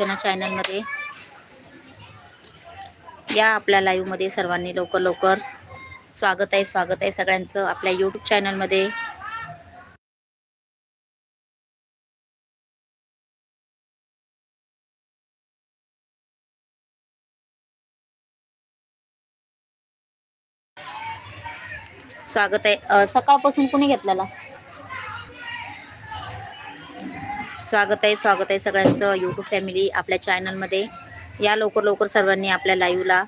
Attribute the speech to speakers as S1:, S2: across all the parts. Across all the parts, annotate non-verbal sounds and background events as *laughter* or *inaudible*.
S1: अर्चना चॅनलमध्ये या आपल्या लाईव्हमध्ये सर्वांनी लवकर लवकर स्वागत आहे स्वागत आहे सगळ्यांचं आपल्या यूट्यूब चॅनलमध्ये स्वागत आहे. सकाळपासून कुणी घेतलेला? स्वागत आहे स्वागत आहे सगळ्यांचं. यूट्यूब फॅमिली आपल्या चॅनलमध्ये या लवकर लवकर सर्वांनी आपल्या लाईव्हला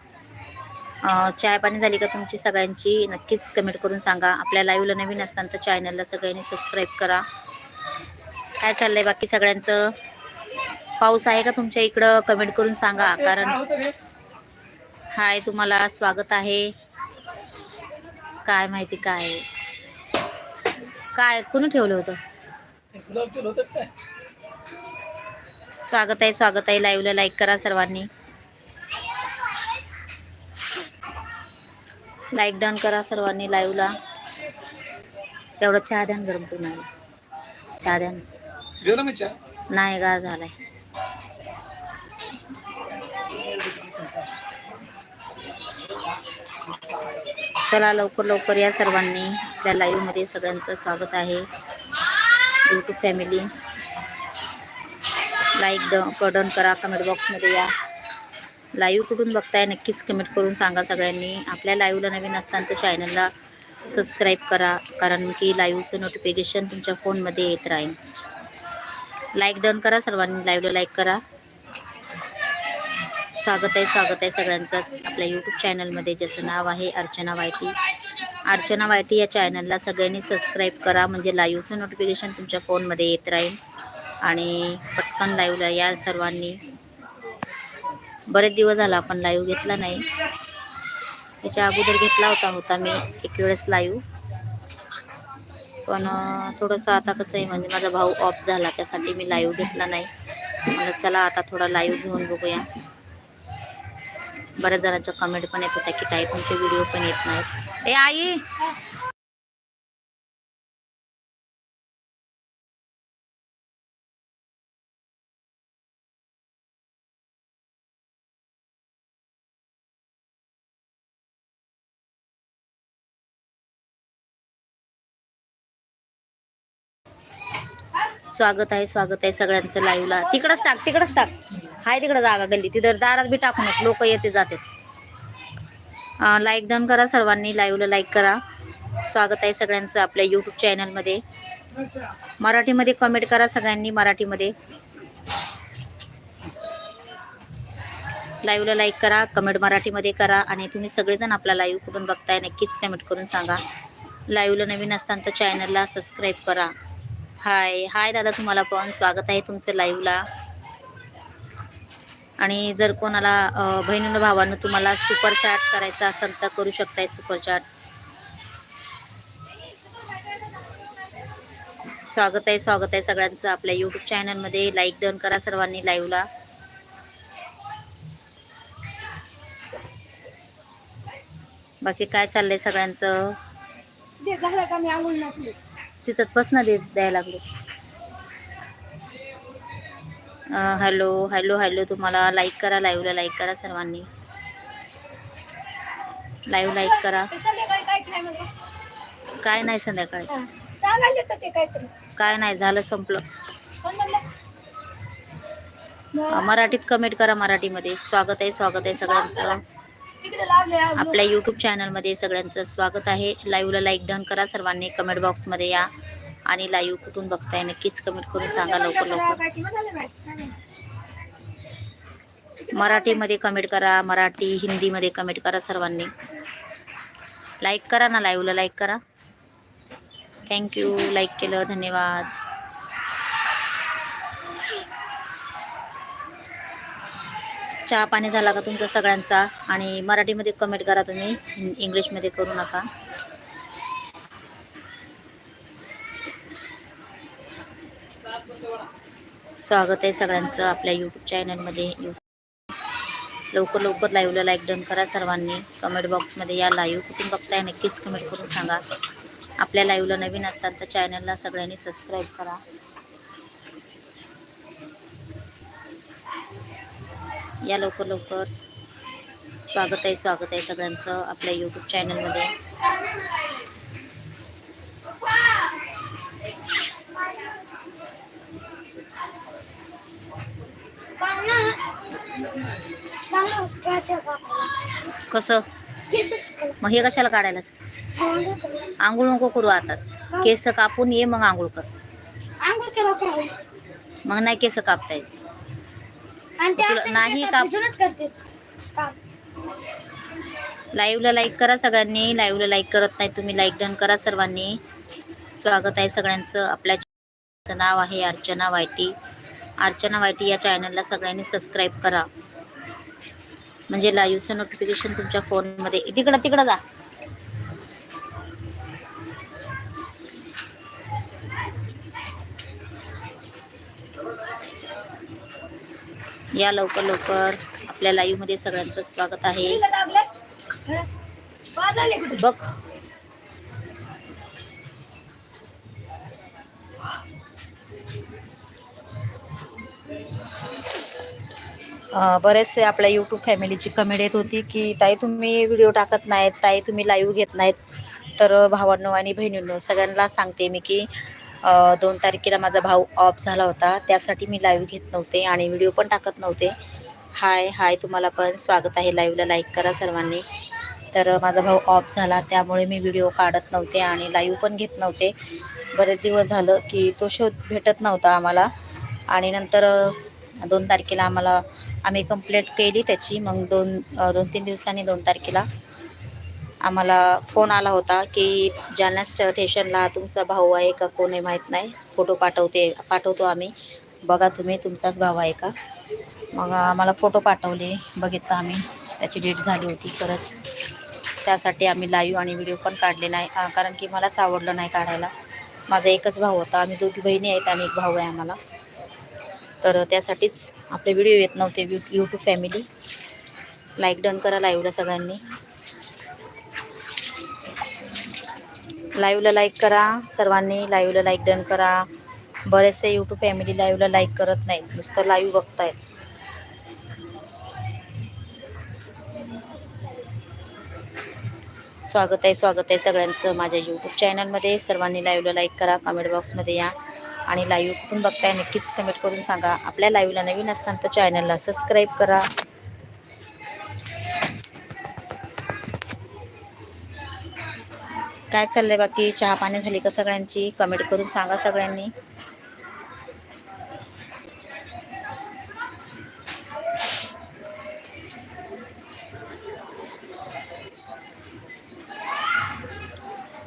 S1: चाय पाणी झाली का तुमची सगळ्यांची नक्कीच कमेंट करून सांगा. आपल्या लाईव्हला नवीन असताना तर चॅनलला सगळ्यांनी सबस्क्राईब करा. काय चाललंय बाकी सगळ्यांचं? पाऊस आहे का तुमच्या इकडं? कमेंट करून सांगा कारण हाय तुम्हाला स्वागत आहे. काय माहिती काय? आहे. काय कुणी ठेवलं होतं? स्वागत आहे स्वागत आहे. लाईव्हला लाईक करा सर्वांनी. लाईक डन करा सर्वांनी लाईव्हला तेवढं चहा द्या ना गरम आला चहा द्या ना.
S2: जेवला मी चहा?
S1: नाही गार झालाय चला लवकर लवकर या सर्वांनी. त्या लाईव्हमध्ये सगळ्यांचं स्वागत आहे. यूट्यूब फॅमिली लाईक ड कडन करा कमेंट बॉक्समध्ये या. लाईव्ह कुठून बघताय नक्कीच कमेंट करून सांगा सगळ्यांनी. आपल्या लाईव्हला नवीन असताना तर चॅनलला सबस्क्राईब करा कारण की लाईव्हचं नोटिफिकेशन तुमच्या फोनमध्ये येत राहील. लाईक डन करा सर्वांनी लाईव्हला लाईक करा. स्वागत आहे स्वागत आहे सगळ्यांचंच. आपल्या यूट्यूब चॅनलमध्ये ज्याचं नाव आहे अर्चना वायटी. अर्चना वायटी या चॅनलला सगळ्यांनी सबस्क्राईब करा म्हणजे लाईव्हचं नोटिफिकेशन तुमच्या फोनमध्ये येत राहील. आणि पटकन लाईव्हला या सर्वांनी. बरेच दिवस झाला आपण लाईव्ह घेतला नाही. त्याच्या अगोदर घेतला होता होता मी एक वेळेस लाईव्ह पण थोडंसं आता कसं आहे म्हणजे माझा भाऊ ऑफ झाला त्यासाठी मी लाईव्ह घेतला नाही. म्हणलं चला आता थोडा लाईव्ह घेऊन बघूया. बऱ्याच जणांच्या कमेंट पण येत होत्या की ताई तुमचे व्हिडिओ पण येत नाहीत. ए आई! स्वागत आहे स्वागत आहे सगळ्यांचं लाईव्हला तिकडंच टाक तिकडंच टाक. हाय तिकडं जागा गल्ली. तिथं दारात बी टाकू नको. लोक येते जाते. लाईक डन करा सर्वांनी. लाईव्हला लाईक करा. स्वागत आहे सगळ्यांचं आपल्या यूट्यूब चॅनलमध्ये मराठीमध्ये कमेंट करा सगळ्यांनी मराठीमध्ये. लाईव्हला लाईक करा कमेंट मराठीमध्ये करा आणि तुम्ही सगळेजण आपला लाईव्ह कुठून बघताय नक्कीच कमेंट करून सांगा. लाईव्हला नवीन असताना तर चॅनलला सबस्क्राईब करा. हाय हाय दादा तुम्हाला पण स्वागत आहे तुमचं लाईव्हला आणि जर कोणाला बहिणीनं भावानं तुम्हाला सुपर चॅट करायचा असेल तर करू शकताय सुपर चॅट स्वागत आहे स्वागत आहे सगळ्यांचं आपल्या यूट्यूब चॅनलमध्ये लाईक डन करा सर्वांनी लाईव्हला बाकी काय चाललंय सगळ्यांचं?
S3: झालं का मी आंघोळ
S1: तिथं बसणं दे द्यायला लागलो. हॅलो हॅलो हॅलो तुम्हाला लाईक करा लाईव्हला लाईक करा सर्वांनी. लाईव्ह लाईक करा.
S3: ते काय
S1: नाही संध्याकाळी.
S3: ते
S1: काय नाही झालं संपलं. मराठीत कमेंट करा मराठीमध्ये. स्वागत आहे स्वागत आहे सगळ्यांचं. आपल्या यूट्यूब चॅनलमध्ये सगळ्यांचं स्वागत आहे. लाईव्हला लाईक डन करा सर्वांनी. कमेंट बॉक्समध्ये या. आणि लाईव्ह कुठून बघताय नक्कीच कमेंट करून सांगा लवकर लवकर. मराठीमध्ये कमेंट करा. मराठी हिंदीमध्ये कमेंट करा सर्वांनी. लाईक करा ना लाईव्हला लाईक करा. थँक्यू लाईक केलं. धन्यवाद. चहा पाणी झाला का तुमचा सगळ्यांचा? आणि मराठीमध्ये कमेंट करा तुम्ही. इंग्लिशमध्ये करू नका. स्वागत आहे सगळ्यांचं आपल्या यूट्यूब चॅनलमध्ये लवकर लवकर लाईव्हला लाईक डन करा सर्वांनी. कमेंट बॉक्समध्ये या लाईव्ह कुठून बघताय नक्कीच कमेंट करून सांगा. आपल्या लाईव्हला नवीन असतात तर चॅनलला सगळ्यांनी सबस्क्राईब करा. या लवकर लवकर. स्वागत आहे स्वागत आहे सगळ्यांचं आपल्या यूट्यूब चॅनलमध्ये
S3: केस.
S1: मग हे कशाला काढायलास?
S3: आंघोळ
S1: नको करू आताच. केस कापून ये मग आंघोळ कर. मग नाही केस कापता येत.
S3: आणि
S1: तुला नाही
S3: करते. काम.
S1: लाईव्हला लाईक करा सगळ्यांनी. लाईव्हला लाईक करत नाही तुम्ही. लाईक डन करा सर्वांनी. स्वागत आहे सगळ्यांचं. आपल्या चॅनलचं नाव आहे अर्चना वायटी. अर्चना वायटी या चॅनलला सगळ्यांनी सबस्क्राईब करा. म्हणजे लाईव्हचं नोटिफिकेशन तुमच्या फोनमध्ये तिकडं तिकडं जा. या लवकर लवकर आपल्या लाईव्हमध्ये सगळ्यांचं स्वागत आहे. बघ. बरेचसे आपल्या यूट्यूब फॅमिलीची कमेंट येत होती की ताई तुम्ही व्हिडिओ टाकत नाहीत ताई तुम्ही लाईव्ह घेत नाहीत. तर भावांनो आणि बहिणींनो सगळ्यांना सांगते मी की दोन तारखेला माझा भाऊ ऑफ झाला होता. त्यासाठी मी लाईव्ह घेत नव्हते आणि व्हिडिओ पण टाकत नव्हते. हाय हाय तुम्हाला पण स्वागत आहे. लाईव्हला लाईक करा सर्वांनी. तर माझा भाऊ ऑफ झाला त्यामुळे मी व्हिडिओ काढत नव्हते आणि लाईव्ह पण घेत नव्हते. बरेच दिवस झालं की तो शोध भेटत नव्हता आम्हाला. आणि नंतर दोन तारखेला आम्हाला आम्ही कंप्लेंट केली त्याची. मग दोन दोन तीन दिवसांनी दोन तारखेला आम्हाला फोन आला होता की जालना स्टेशनला तुमचा भाऊ आहे का कोण आहे माहीत नाही. फोटो पाठवते पाठवतो आम्ही. बघा तुम्ही तुमचाच भाऊ आहे का? मग आम्हाला फोटो पाठवले बघितलं आम्ही. त्याची डेट झाली होती खरंच. त्यासाठी आम्ही लाईव्ह आणि व्हिडिओ पण काढले नाही. कारण की मलाच आवडलं नाही काढायला. माझा एकच भाऊ होता. आम्ही दोघी बहिणी आहेत आणि एक भाऊ आहे आम्हाला. तर त्यासाठीच आपले व्हिडिओ येत नव्हते. You YouTube family like done करा लाईव्हला सगळ्यांनी. लाईव्हला लाईक करा. सर्वांनी लाईव्हला लाईक डन करा. बरेचसे यूट्यूब फॅमिली लाईव्हला लाईक करत नाहीत. नुसतं लाईव्ह बघतायत. स्वागत आहे स्वागत आहे सगळ्यांचं माझ्या यूट्यूब चॅनलमध्ये सर्वांनी लाईव्हला लाईक करा कमेंट बॉक्समध्ये या. आणि लाईव्ह कुठून बघताय नक्कीच कमेंट करून सांगा. आपल्या लाईव्हला नवीन असताना तर चॅनलला सबस्क्राईब करा. काय चाललंय बाकी? चहा पाणी झाली का सगळ्यांची? कमेंट करून सांगा सगळ्यांनी.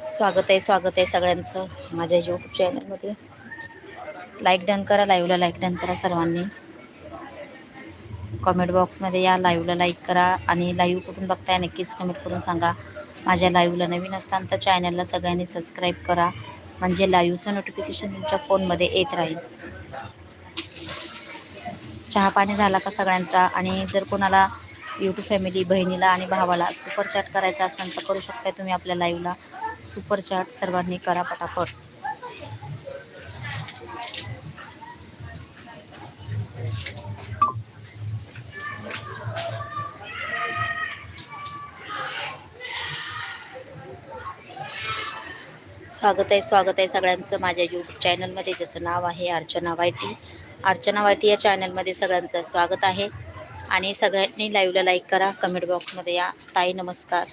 S1: स्वागत आहे स्वागत आहे सगळ्यांचं माझ्या यूट्यूब चॅनलमध्ये लाईक डन करा लाईव्हला लाईक डन करा सर्वांनी. कमेंट बॉक्समध्ये या लाईव्हला लाईक करा आणि लाईव्ह कुठून बघताय नक्कीच कमेंट करून सांगा. माझ्या लाईव्हला नवीन असताना तर चॅनलला सगळ्यांनी सबस्क्राईब करा. म्हणजे लाईव्हचं नोटिफिकेशन तुमच्या फोनमध्ये येत राहील. चहा पाणी झाला का सगळ्यांचा? आणि जर कोणाला यूट्यूब फॅमिली बहिणीला आणि भावाला सुपर चॅट करायचा असेल तर करू शकताय तुम्ही आपल्या लाईव्हला. सुपर चॅट सर्वांनी करा पटापट. स्वागत आहे स्वागत आहे सगळ्यांचं माझ्या यूट्यूब चॅनलमध्ये ज्याचं नाव आहे अर्चना वायटी. अर्चना वायटी या चॅनलमध्ये सगळ्यांचं स्वागत आहे. आणि सगळ्यांनी लाईव्हला लाईक करा. कमेंट बॉक्समध्ये या. ताई नमस्कार.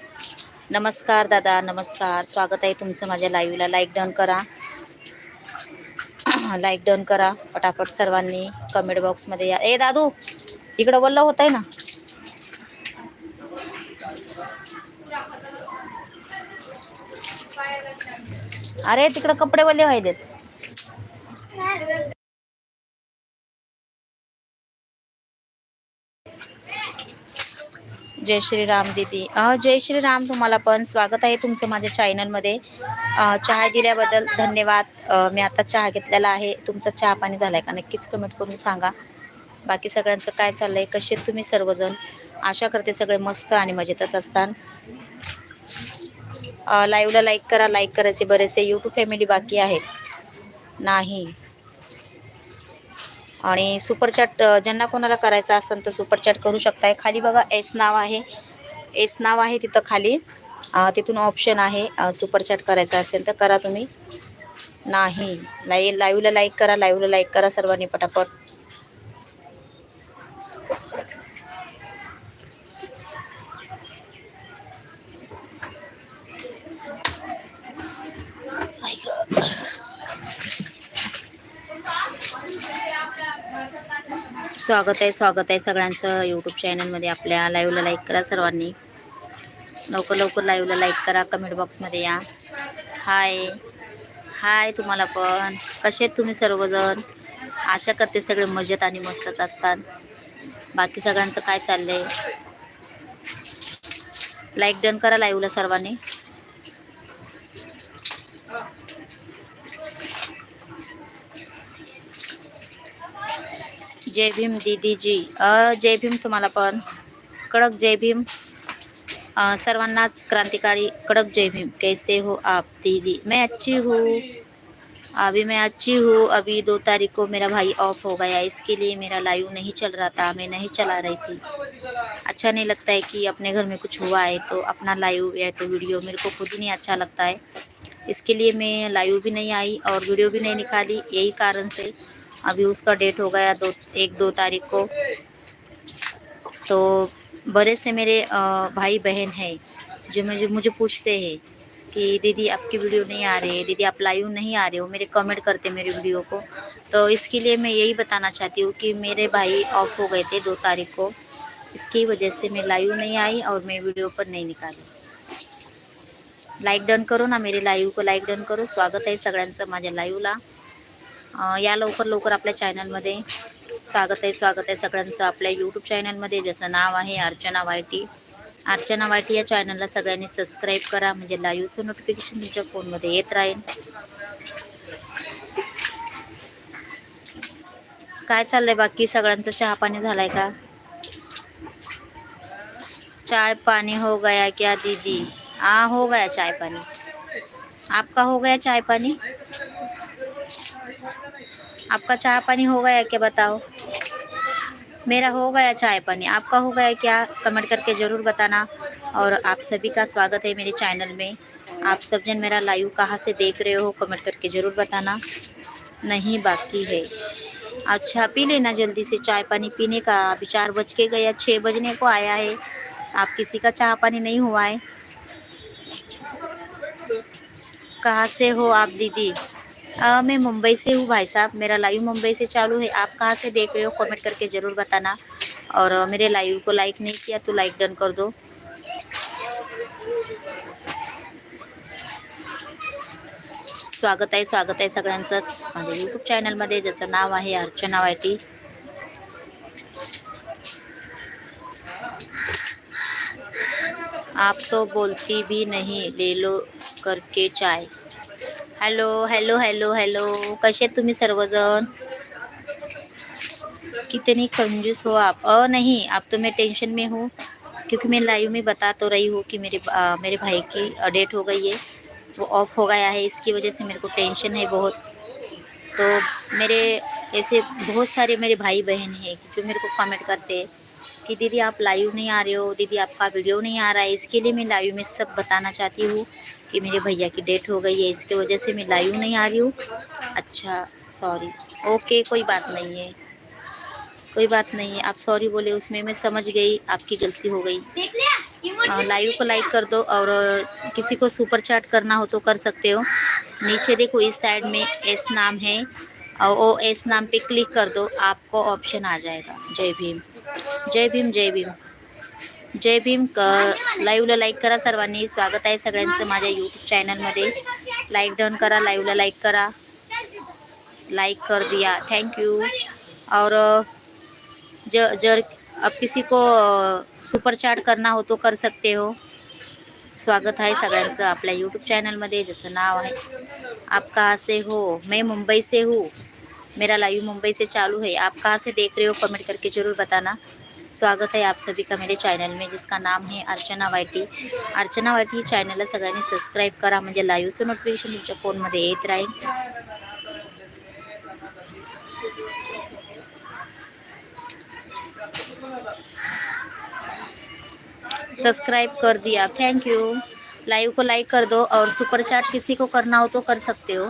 S1: नमस्कार दादा नमस्कार. स्वागत आहे तुमचं माझ्या लाईव्हला लाईक डन करा. *clears throat* लाईक डन करा. पटापट सर्वांनी कमेंट बॉक्समध्ये या. ए दादू इकडं बोललं होत आहे ना? अरे तिकडे कपडे वले व्हायलेत जय श्रीराम दीदी. जय श्रीराम तुम्हाला पण. स्वागत आहे तुमचं माझ्या चॅनलमध्ये. चहा दिल्याबद्दल धन्यवाद. मी आता चहा घेतलेला आहे. तुमचा चहा पाणी झाला आहे का? नक्कीच कमेंट करून सांगा. बाकी सगळ्यांचं काय चाललं आहे कसे आहेत तुम्ही सर्वजण? आशा करते सगळे मस्त आणि मजेतच असतात. लाईव्हला लाईक करा लाईक करायचे बरेचसे. यूट्यूब फॅमिली बाकी आहेत नाही. आणि सुपरचॅट ज्यांना कोणाला करायचं असेल तर सुपरचॅट करू शकताय. खाली बघा एस नाव आहे. एस नाव आहे तिथं खाली. तिथून ऑप्शन आहे. सुपरचॅट करायचा करायचं असेल तर करा तुम्ही. नाही. लाई लाईव्हला लाईक करा लाईव्हला लाईक करा सर्वांनी पटापट. स्वागत आहे स्वागत आहे सगळ्यांचं यूट्यूब चॅनलमध्ये आपल्या लाईव्हला लाईक करा सर्वांनी. लवकर लवकर लाईव्हला लाईक करा कमेंट बॉक्समध्ये या. हाय हाय तुम्हाला पण. कसे आहेत तुम्ही सर्वजण? आशा करते सगळे मजेत आणि मस्तच असतात. बाकी सगळ्यांचं काय चाललंय? लाईक डन करा लाईव्हला सर्वांनी. जय भीम दीदीजी अ, जय भीम तुम्हाला पण. कडक जय भीम. सर्वांनाच क्रांतिकारी कडक जय भीम. कैसे हो आप दीदी? मैं अच्छी हूँ। अभी मैं अच्छी हूँ। अभी दो तारीख को मेरा भाई ऑफ़ हो गया इसके लिए मेरा लाइव नहीं चल रहा था। मैं नहीं चला रही थी। अच्छा नहीं लगता है कि अपने घर में कुछ हुआ है तो अपना लाइव या तो वीडियो मेरे को खुद ही नहीं अच्छा लगता है। इसके लिए मैं लाइव भी नहीं आई और वीडियो भी नहीं निकाली। यही कारण से अभी उसका डेट हो गया दो एक दो तारीख को। तो बड़े से मेरे भाई बहन हैं जो मुझे मुझे पूछते हैं कि दीदी आपकी वीडियो नहीं आ रही है दीदी आप लाइव नहीं आ रहे हो मेरे कमेंट करते मेरे वीडियो को। तो इसके लिए मैं यही बताना चाहती हूँ कि मेरे भाई ऑफ़ हो गए थे दो तारीख को इसकी वजह से मैं लाइव नहीं आई और मैं वीडियो पर नहीं निकाली। लाईक डन करो ना मेरे लाईव्ह को लाईक डन करो स्वागत आहे सगळ्यांचं लाईव्हला अं, या लवकर लवकर आपल्या चॅनलमध्ये स्वागत आहे स्वागत आहे सगळ्यांचं आपल्या यूट्यूब चॅनलमध्ये ज्याचं नाव आहे अर्चना वायटी. अर्चना वायटी या चॅनलला सगळ्यांनी सबस्क्राईब करा म्हणजे लाईव्हचं नोटिफिकेशन तुमच्या फोनमध्ये येत राहील. काय चाललंय बाकी? सगळ्यांचं चहा पाणी झालाय का? चाय पानी हो गया क्या दीदी? हाँ हो गया चाय पानी आपका हो गया चाय पानी आपका चाय पानी हो गया क्या बताओ? मेरा हो गया चाय पानी। आपका हो गया क्या? कमेंट करके ज़रूर बताना। और आप सभी का स्वागत है मेरे चैनल में। आप सब जन मेरा लाइव कहाँ से देख रहे हो, कमेंट करके ज़रूर बताना। नहीं, बाकी है। अच्छा पी लेना जल्दी से चाय पानी पीने का। अभी चार बज के गया छः बजने को आया है। आप किसी का चाय पानी नहीं हुआ है? कहाँ से हो आप दीदी? अ, मैं मुंबई से हूँ भाई साहब। मेरा लाइव मुंबई से चालू है। आप कहाँ से देख रहे हो? कमेंट करके ज़रूर बताना। और मेरे लाइव को लाइक नहीं किया तो लाइक डन कर दो। स्वागत आहे स्वागत आहे सगळ्यांचंच माझ्या यूट्यूब चॅनलमध्ये ज्याचं नाव आहे अर्चना वायटी. आप तो बोलती भी नहीं ले लो करके चाय. Hello hello hello hello. आहेत तुम्ही सर्वजण? कितनी कंजूस हो आप. अ नहीं अब तो मैं टेंशन में हूँ क्योंकि मैं लाइव में बता तो रही हूँ कि मेरे अ, मेरे भाई की डेट हो गई है। वो ऑफ़ हो गया है इसकी वजह से मेरे को टेंशन है बहुत। तो मेरे ऐसे बहुत सारे मेरे भाई बहन हैं जो मेरे को कमेंट करते हैं कि दीदी आप लाइव नहीं आ रहे हो दीदी आपका वीडियो नहीं आ रहा है इसके लिए मैं लाइव में सब बताना चाहती हूँ। कि मेरे भैया की डेट हो गई है इसके वजह से मैं लाइव नहीं आ रही हूँ। अच्छा सॉरी ओके कोई बात नहीं है। कोई बात नहीं है। आप सॉरी बोले उसमें मैं समझ गई आपकी गलती हो गई। लाइव को लाइक कर दो और किसी को सुपर चैट करना हो तो कर सकते हो। नीचे देखो इस साइड में एस नाम है और वो एस नाम पे क्लिक कर दो आपको ऑप्शन आ जाएगा। जय भीम। जय भीम जय भीम। जय भीम क लाईव्हला लाईक करा सर्वांनी. स्वागत आहे सगळ्यांचं माझ्या यूट्यूब चॅनलमध्ये लाईक डन करा लाईव्हला लाईक करा. लाइक कर दिया. थैंक यू और ज जर अब किसी को सुपर चॅट करना हो तो कर सकते हो. स्वागत आहे सगळ्यांचं आपल्या यूट्यूब चॅनलमध्ये ज्याचं नाव आहे आप कहाँ से हो? मैं मुंबई से हूँ. मेरा लाइव मुंबई से चालू है. आप कहाँ से देख रहे हो? कमेंट करके ज़रूर बताना. स्वागत है आप सभी का मेरे चॅनल में, जिसका नाम है अर्चना वायटी अर्चना वायटी चॅनलला सगळ्यांनी सबस्क्राईब करा, म्हणजे लाईव्हचं नोटिफिकेशन तुमच्या फोनमध्ये येत राहील. सब्सक्राइब कर दिया. थैंक यू लाइव को लाइक कर दो और सुपर चैट किसी को करना हो तो कर सकते हो.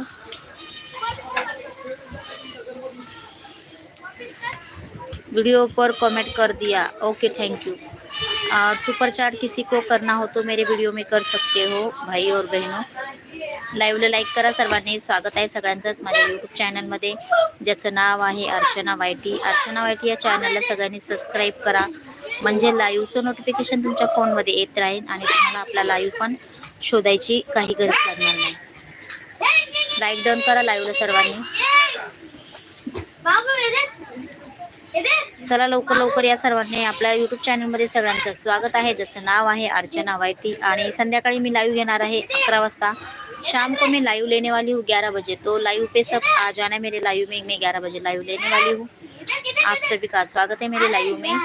S1: वीडियो पर कमेंट कर दिया। ओके थैंक यू और सुपर चैट किसी को करना हो तो मेरे वीडियो में कर सकते हो भाई और बहिणो लाईव्हला लाईक करा सर्वांनी स्वागत आहे सगळ्यांचंच माझ्या यूट्यूब चॅनलमध्ये ज्याचं नाव आहे अर्चना वायटी. अर्चना वायटी या चॅनलला सगळ्यांनी सबस्क्राईब करा. म्हणजे लाईव्हचं नोटिफिकेशन तुमच्या फोनमध्ये येत राहील आणि तुम्हाला आपला लाईव्ह पण शोधायची काही गरज लागणार नाही. लाईक डन करा लाईव्हला सर्वांनी
S3: बाबू येते येते
S1: चला लवकर लवकर या सर्वांनी आपल्या यूट्यूब चॅनलमध्ये सगळ्यांचं स्वागत आहे. ज्याचं नाव आहे अर्चना वायती आणि संध्याकाळी मी लाईव्ह घेणार आहे अकरा वाजता. शाम को मैं लाइव लेने वाली हूँ ग्यारह बजे. तो लाइव पे सब आ जाना है मेरे लाइव में. मैं ग्यारह बजे लाइव लेने वाली हूँ. आप सभी का स्वागत है मेरे लाइव में.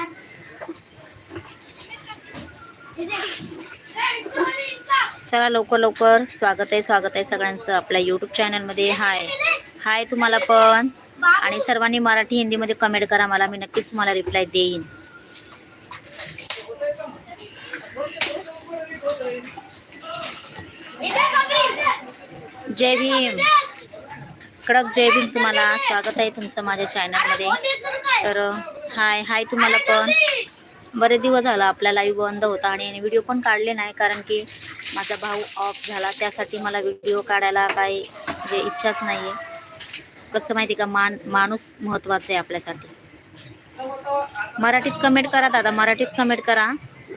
S1: चला लवकर लवकर स्वागत आहे स्वागत आहे सगळ्यांचं आपल्या यूट्यूब चॅनलमध्ये हाय हाय तुम्हाला पण. आणि सर्वांनी मराठी हिंदीमध्ये कमेंट करा मला. मी नक्कीच तुम्हाला रिप्लाय देईन. जय भीम. कडक जय भीम तुम्हाला. स्वागत आहे तुमचं माझ्या चॅनलमध्ये तर हाय हाय तुम्हाला पण. बरेच दिवस झाला आपला लाईव्ह बंद होता आणि व्हिडिओ पण काढले नाही कारण की माझा भाऊ ऑफ झाला. त्यासाठी मला व्हिडिओ काढायला काही म्हणजे इच्छाच नाही आहे कसं माहिती का? मान माणूस महत्त्वाचं आहे आपल्यासाठी. मराठीत कमेंट करा दादा. मराठीत कमेंट करा.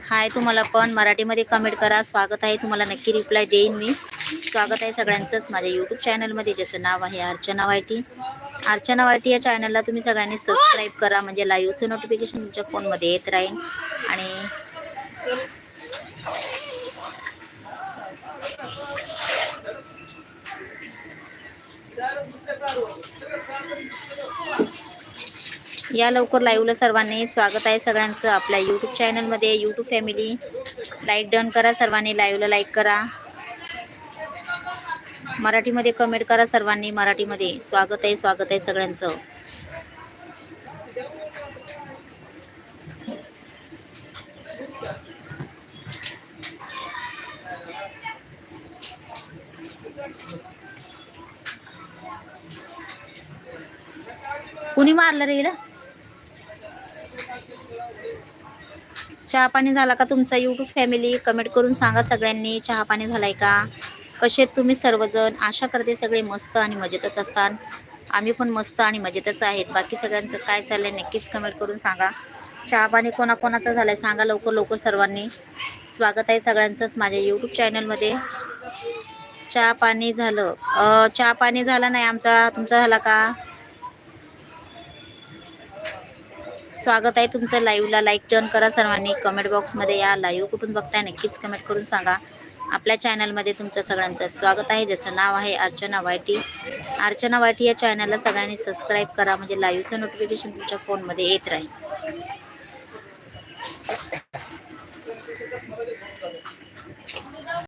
S1: हाय तुम्हाला पण. मराठीमध्ये कमेंट करा. स्वागत आहे. तुम्हाला नक्की रिप्लाय देईन मी. स्वागत आहे सगळ्यांचंच माझ्या यूट्यूब चॅनलमध्ये ज्याचं नाव आहे अर्चना वायटी. अर्चना वायटी या चॅनलला तुम्ही सगळ्यांनी सबस्क्राईब करा. म्हणजे लाईव्हचं नोटिफिकेशन तुमच्या फोनमध्ये येत राहील. आणि या लवकर लाईव्हला सर्वांनी स्वागत आहे सगळ्यांचं आपल्या यूट्यूब चॅनलमध्ये यूट्यूब फॅमिली लाईक डन करा सर्वांनी लाईव्हला लाईक करा. मराठीमध्ये कमेंट करा सर्वांनी मराठीमध्ये. स्वागत आहे स्वागत आहे सगळ्यांचं. कुणी मारलं रे हिला? चहा पाणी झाला का तुमचा यूट्यूब फॅमिली कमेंट करून सांगा सगळ्यांनी. चहा पाणी झालाय का? कसे तुम्ही सर्वजण? आशा करते सगळे मस्त आणि मजेतच असतात. आम्ही पण मस्त आणि मजेतच आहेत. बाकी सगळ्यांचं काय चाललंय नक्कीच कमेंट करून सांगा. चहा पाणी कोणाकोणाचं झालंय सांगा लवकर लवकर सर्वांनी. स्वागत आहे सगळ्यांचंच माझ्या यूट्यूब चॅनलमध्ये चहा पाणी झालं. चहा पाणी झालं नाही आमचा. तुमचा झाला का? स्वागत आहे तुमचं लाईव्हला लाईक टर्न करा सर्वांनी. कमेंट बॉक्समध्ये या. लाईव्ह कुठून बघताय नक्कीच कमेंट करून सांगा. आपल्या चॅनलमध्ये तुमचं सगळ्यांचं स्वागत आहे. ज्याचं नाव आहे अर्चना वायटी. अर्चना वायटी या चॅनलला सगळ्यांनी सबस्क्राईब करा. म्हणजे लाईव्हचं नोटिफिकेशन तुमच्या फोनमध्ये येत राहील.